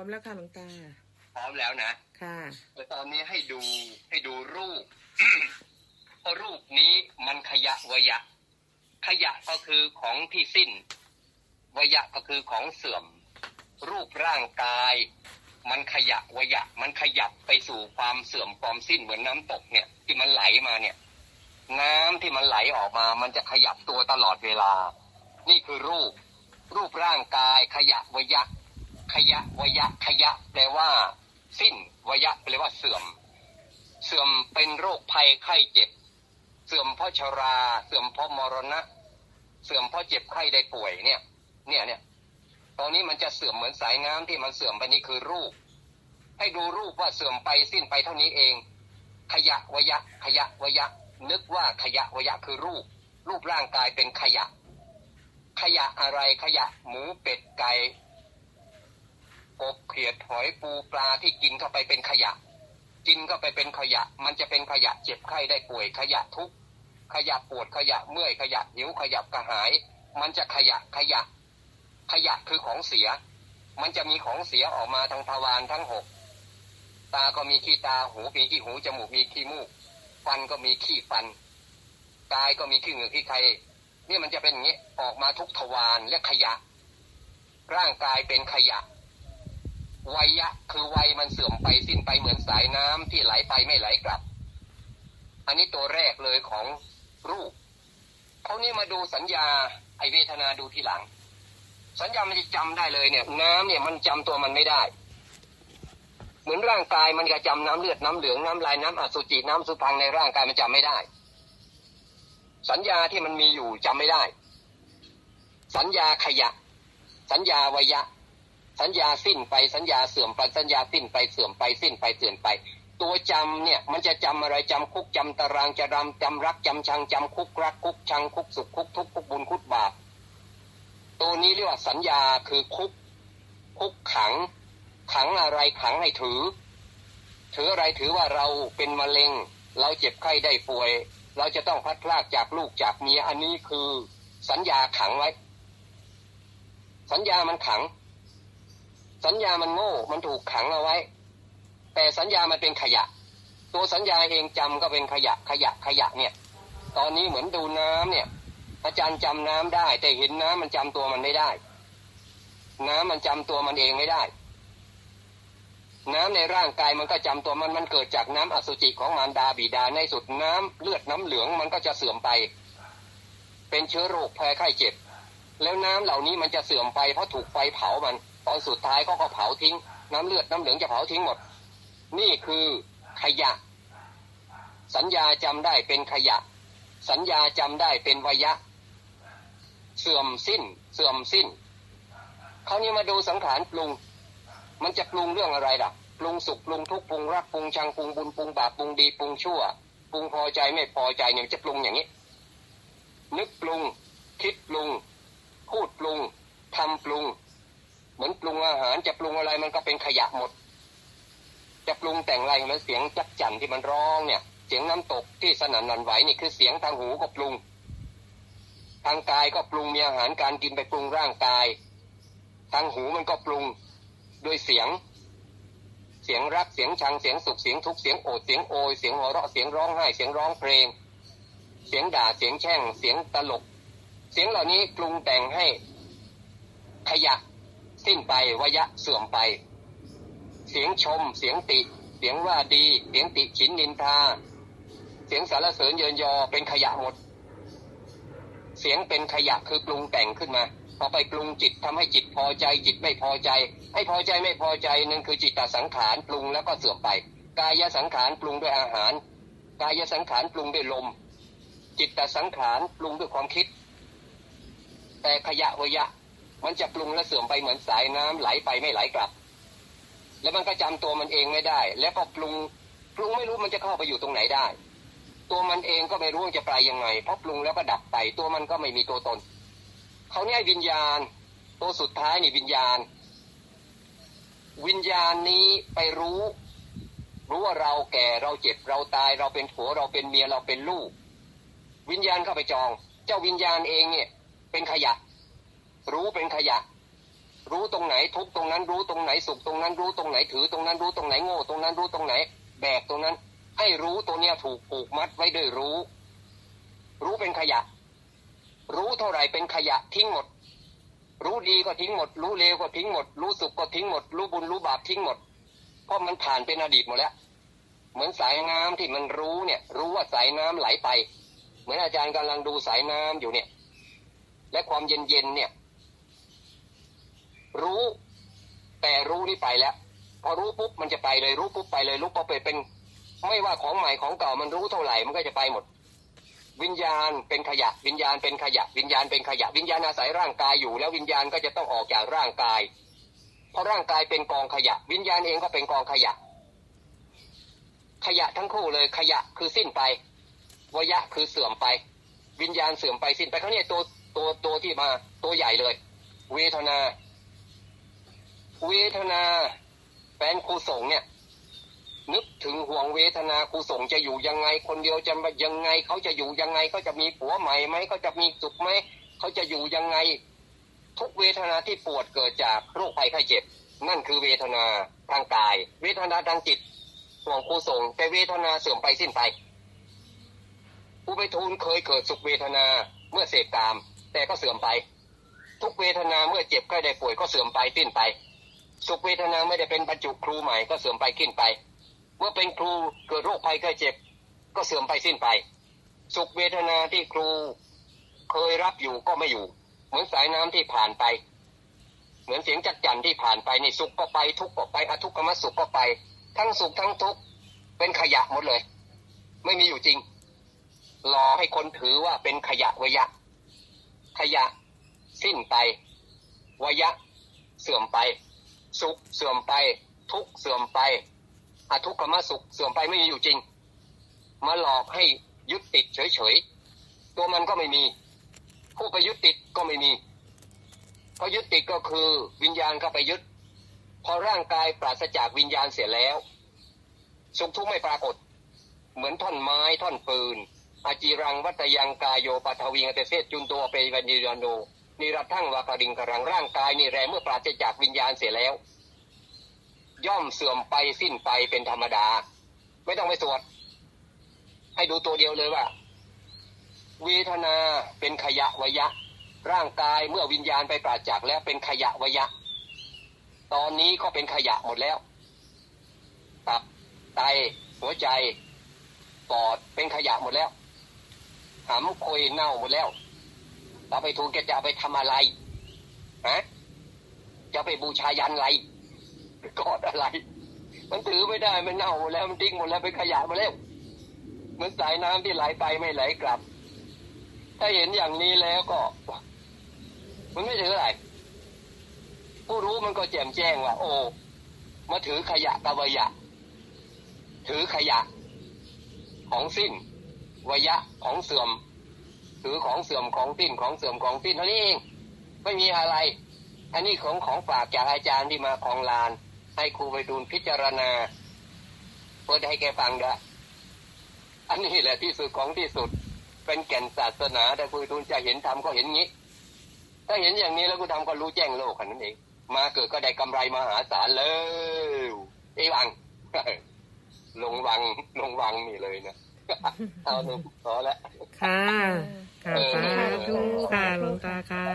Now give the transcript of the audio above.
ร้อมแล้วค่ะหลวงตา พร้อมแล้วนะ ค่ะแต่ตอนนี้ให้ดูให้ดูรูป เพราะรูปนี้มันขยะวยะ ขยะก็คือของที่สิ้น วยะก็คือของเสื่อม รูปร่างกาย มันขยะวยะ มันขยับไปสู่ความเสื่อมความสิ้นเหมือนน้ำตกเนี่ย ที่มันไหลมาเนี่ย น้ำที่มันไหลออกมา มันจะขยับตัวตลอดเวลา นี่คือรูป รูปร่างกายขยะวยะ ขยะวยะขยะแปลว่า สิ้นวยะแปลว่าเสื่อม เสื่อมเป็นโรคภัยไข้เจ็บ เสื่อมเพราะชรา เสื่อมเพราะมรณะ เสื่อมเพราะเจ็บไข้ได้ป่วยเนี่ย เนี่ยเนี่ยตอนนี้มันจะเสื่อมเหมือนสายน้ำที่มันเสื่อมไปนี่คือรูป ให้ดูรูปว่าเสื่อมไปสิ้นไปเท่านี้เอง ขยะวยะ ขยะวยะ นึกว่าขยะวยะคือรูป รูปร่างกายเป็นขยะ ขยะอะไรขยะหมูเป็ดไก่ กบเขียดหอยปูปลาที่กินเข้าไปเป็นขยะ กินเข้าไปเป็นขยะ มันจะเป็นขยะเจ็บไข้ได้ป่วยขยะทุกขยะปวดขยะเมื่อยขยะหิวขยะกระหาย มันจะขยะขยะ ขยะคือของเสีย มันจะมีของเสียออกมาทางทวารทั้งหกตาก็มีขี้ตาหูมีขี้หูจมูกมีขี้มูก ฟันก็มีขี้ฟันกายก็มีขี้เหงือกขี้ใครนี่มันจะเป็นอย่างนี้ออกมาทุกทวารและขยะ ร่างกายเป็นขยะ วัยะคือวัยมันเสื่อมไปสิ้นไปเหมือนสายน้ำที่ไหลไปไม่ไหลกลับ อันนี้ตัวแรกเลยของรูปเขานี่มาดูสัญญาไอเวทนาดูทีหลัง สัญญามันจะจำได้เลยเนี่ย น้ำเนี่ยมันจำตัวมันไม่ได้ เหมือนร่างกายมันก็จำน้ำเลือดน้ำเหลืองน้ำลายน้ำอสุจิน้ำสุพังในร่างกายมันจำไม่ได้ สัญญาที่มันมีอยู่จำไม่ได้ สัญญาขยะ สัญญาวยะ สัญญาสิ้นไปสัญญาเสื่อมไปสัญญาสิ้นไปเสื่อมไปสิ้นไปเสื่อมไป ตัวจำเนี่ยมันจะจำอะไรจำคุกจำตารางจะรำจำรักจำชังจำคุกรักคุกชังคุกสุขคุกทุกข์คุกบุญคุกบาปตัวนี้เรียกว่าสัญญาคือคุกคุกขัง ขังอะไรขังให้ถือ ถืออะไรถือว่าเราเป็นมะเร็ง เราเจ็บไข้ได้ป่วย เราจะต้องพัดพลากจากลูกจากเมียอันนี้คือสัญญาขังไว้ สัญญามันขัง สัญญามันโง่ มันถูกขังเอาไว้ แต่สัญญามันเป็นขยะ ตัวสัญญาเองจำก็เป็นขยะขยะขยะเนี่ย ตอนนี้เหมือนดูน้ำเนี่ย อาจารย์จำน้ำได้ แต่เห็นน้ำมันจำตัวมันไม่ได้ น้ำมันจำตัวมันเองไม่ได้ น้ำในร่างกายมันก็จำตัวมันมันเกิดจากน้ำอสุจิของมารดาบิดาในสุดน้ำเลือดน้ำเหลืองมันก็จะเสื่อมไป เป็นเชื้อโรคแพ้ไข้เจ็บ แล้วน้ำเหล่านี้มันจะเสื่อมไปเพราะถูกไฟเผามัน อนสุดท้ายก็ก็เผาทิ้ง น้ำเลือดน้ำเหลืองจะเผาทิ้งหมด นี่คือขยะ สัญญาจำได้เป็นขยะ สัญญาจำได้เป็นวยะ เสื่อมสิ้น เสื่อมสิ้นคราวนี้มาดูสังขารปรุง มันจะปรุงเรื่องอะไรล่ะปรุงสุขปรุงทุกข์ปรุงรักปรุงชังปรุงบุญปรุงบาปปรุงดีปรุงชั่วปรุงพอใจไม่พอใจเนี่ยจะปรุงอย่างนี้ นึกปรุง คิดปรุง พูดปรุงทำปรุง เหมือนปรุงอาหารจะปรุงอะไรมันก็เป็นข ยะหมด จะปรุงแต่งอะไรเหมือนเสียงจักจั่นที่มันร้องเนี่ย เสียงน้ำตกที่สนั่นหวันไหวนี่คือเสียงทางหูก็ปรุง ทางกายก็ปรุงมีอาหารการกินไปปรุงร่างกาย ทางหูมันก็ปรุงด้วยเสียง เสียงรักเสียงชังเสียงสุขเสียงทุกข์เสียงโอดเสียงโอยเสียงหัวเราะเสียงร้องไห้เสียงร้องเพลง เสียงด่าเสียงแช่ง เสียงตลก เสียงเหล่านี้ปรุงแต่งให้ขยะสิ้นไปวยะเสื่อมไป เสียงชม เสียงติ เสียงว่าดี เสียงติฉินนินทา เสียงสารเสริญเยินยอเป็นขยะหมด เสียงเป็นขยะคือปรุงแต่งขึ้นมาพอไปปรุงจิตทำให้จิตพอใจ จิตไม่พอใจ ให้พอใจไม่พอใจนั่นคือจิตตสังขารปรุงแล้วก็เสื่อมไป กายสังขารปรุงด้วยอาหาร กายสังขารปรุงด้วยลม จิตตสังขารปรุงด้วยความคิด แต่ขยะวยะ มันจะปรุงและเสื่อมไปเหมือนสายน้ำไหลไปไม่ไหลกลับ แล้วมันก็จำตัวมันเองไม่ได้ แล้วพอปรุงปรุงไม่รู้มันจะเข้าไปอยู่ตรงไหนได้ ตัวมันเองก็ไม่รู้ว่าจะไปยังไงเพราะปรุงแล้วก็ดับไป ตัวมันก็ไม่มีตัวตนเขาเนี่ยวิญญาณ ตัวสุดท้ายนี่วิญญาณ วิญญาณนี้ไปรู้ รู้ว่าเราแก่เราเจ็บเราตาย เราเป็นผัวเราเป็นเมียเราเป็นลูก วิญญาณเข้าไปจอง เจ้าวิญญาณเองเนี่ย เป็นขยะ รู้เป็นขยะ รู้ตรงไหนทุกตรงนั้นรู้ตรงไหนสุขตรงนั้นรู้ตรงไหนถือตรงนั้นรู้ตรงไหนโง่ตรงนั้นรู้ตรงไหน แบกตรงนั้น ให้รู้ตัวเนี้ยถูกผูกมัดไว้ด้วยรู้ รู้เป็นขยะ รู้เท่าไหร่เป็นขยะทิ้งหมด รู้ดีก็ทิ้งหมด รู้เลวก็ทิ้งหมด รู้สุขก็ทิ้งหมด รู้บุญรู้บาปทิ้งหมด เพราะมันผ่านเป็นอดีตหมดแล้วเหมือนสายน้ำที่มันรู้เนี่ย รู้ว่าสายน้ำไหลไป เหมือนอาจารย์กำลังดูสายน้ำอยู่เนี่ย และความเย็นเย็นเนี่ย รู้ แต่รู้นี่ไปแล้ว พอรู้ปุ๊บมันจะไปเลยรู้ปุ๊บไปเลยรู้ปุ๊บไปเป็น ไม่ว่าของใหม่ของเก่ามันรู้เท่าไหร่มันก็จะไปหมด วิญญาณเป็นขยะ วิญญาณเป็นขยะ วิญญาณเป็นขยะ วิญญาณอาศัยร่างกายอยู่ แล้ววิญญาณก็จะต้องออกจากร่างกายเพราะร่างกายเป็นกองขยะ วิญญาณเองก็เป็นกองขยะ ขยะทั้งคู่เลยขยะคือสิ้นไปวยะคือเสื่อมไป วิญญาณเสื่อมไปสิ้นไปเขาเนี่ยตัวตัวตัวที่มาตัวใหญ่เลย เวทนา เวทนาแฟนครูสงเนี่ย นึกถึงห่วงเวทนาครูสงจะอยู่ยังไง คนเดียวจะยังไงเขาจะอยู่ยังไงเขาจะมีผัวใหม่ไหมเขาจะมีสุขไหมเขาจะอยู่ยังไง ทุกเวทนาที่ปวดเกิดจากโรคภัยไข้เจ็บ นั่นคือเวทนาทางกาย เวทนาทางจิตห่วงครูสงแต่เวทนาเสื่อมไปสิ้นไปผู้ไปทูลเคยเกิดสุขเวทนาเมื่อเสพกาม แต่ก็เสื่อมไป ทุกเวทนาเมื่อเจ็บไข้ได้ป่วยก็เสื่อมไปสิ้นไป สุขเวทนาไม่ได้เป็นบรรจุครูใหม่ก็เสื่อมไปขึ้นไป เมื่อเป็นครูเกิดโรคภัยไข้เจ็บ ก็เสื่อมไปสิ้นไป สุขเวทนาที่ครูเคยรับอยู่ก็ไม่อยู่ เหมือนสายน้ำที่ผ่านไป เหมือนเสียงจักจั่นที่ผ่านไปในสุขก็ไปทุกข์ก็ไปอทุกขมสุขก็ไป ทั้งสุขทั้งทุกข์เป็นขยะหมดเลย ไม่มีอยู่จริงรอให้คนถือว่าเป็นขยะวยะ ขยะ สิ้นไปวยะ เสื่อมไป สุขเสื่อมไป ทุกเสื่อมไปอทุกขมสุขเสื่อมไปไม่มีอยู่จริง มาหลอกให้ยึดติดเฉยๆ ตัวมันก็ไม่มี ผู้ไปยึดติดก็ไม่มีเพราะยึดติดก็คือวิญญาณเข้าไปยึด พอร่างกายปราศจากวิญญาณเสียแล้ว สุขทุกข์ไม่ปรากฏ เหมือนท่อนไม้ท่อนปืนอาจีรังวัตยังกายโยปัทวิงอเตเสจุนตัวเปวันยิรันโน นิรัตทั้งวากริงกรังร่างกายนี่แรเมื่อปราศจากวิญญาณเสียแล้ว ย่อมเสื่อมไปสิ้นไปเป็นธรรมดา ไม่ต้องไปสวด ให้ดูตัวเดียวเลยว่า เวทนาเป็นขยะวยะ ร่างกายเมื่อวิญญาณไปปราศจากแล้วเป็นขยะวยะ ตอนนี้ก็เป็นขยะหมดแล้วตับไตหัวใจปอดเป็นขยะหมดแล้วหำคุยเน่าหมดแล้ว เราไปทูลแกจะเอาไปทำอะไรฮะจะไปบูชายันอะไรกอดอะไร มันถือไม่ได้มันเน่าหมดแล้วมันทิ้งหมดแล้วเป็นขยะมดแล้วเหมือนสายน้ำที่ไหลไปไม่ไหลกลับ ถ้าเห็นอย่างนี้แล้วก็ มันไม่ถืออะไรผู้รู้มันก็แจ่มแจ้งว่า โอ้มาถือขยะกับวยะ ถือขยะ ของสิ้นวยะของเสื่อม ถือของเสื่อมของสิ้นของเสื่อมของสิ้นเท่านี้เองไม่มีอะไร อันนี้ของของฝากจากอาจารย์ที่มาของลาน ให้ครูไปดูลพิจารณาเพื่อให้แกฟังด้อันนี้แหละที่สุดของที่สุด เป็นแก่นศาสนาแต่ครูดูลจะเห็นธรรมก็เห็นงี้ ถ้าเห็นอย่างนี้แล้วกูทำก็รู้แจ้งโลกแค่นั้นเองมาเกิดก็ได้กำไรมหาศาลเลยไอ้วังลงวังลงวังนี่เลยนะ เอาหนึ่งพอแล้วค่ะค่ะเออสาธุค่ะหลวงตาค่ะ